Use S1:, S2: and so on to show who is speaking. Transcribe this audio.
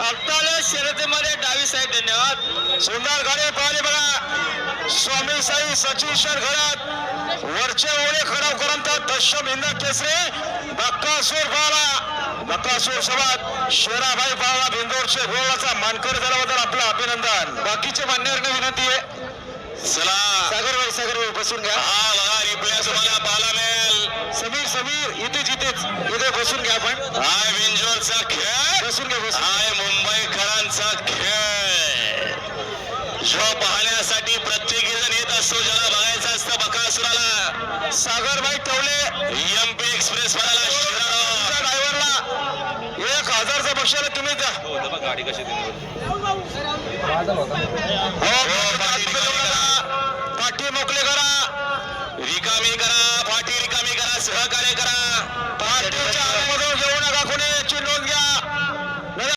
S1: अडतालीस शर्यतीमध्ये डावी साईड धन्यवाद.
S2: सुंदर गाडी पळाली बघा. स्वामी साई सचिन घरात. वरचे ओळे खराब करून तर दशम हिंद केसरी. बक्कासूर पळाला बक्कासूर सोबत शेराबाई पळाला भिंदोरचे गोळाचा मानकर झाल्याबद्दल आपलं अभिनंदन. बाकीचे मान्यवरांना विनंती आहे.
S1: चला.
S2: सागरबाई सागरबाई बसून घ्या.
S1: हा बघा रिप्ले तुम्हाला पाहायला मिळेल.
S2: समीर समीर इथेच इथेच इथे बसून घ्या आपण.
S1: हाय बिंजोरचा खेळ.
S2: बसून घ्या बसून
S1: हाय मुंबईकरांचा खेळ जो पाहण्यासाठी प्रत्येक जण येत असतो ज्याला बघायचं असतं बकासुराला
S2: सागरबाई टवले
S1: एमपी एक्सप्रेस वाला
S2: ड्रायव्हरला एक हजारचं बक्षाला तुम्ही द्या हो पाठी मोकळे करा
S1: रिकामी करा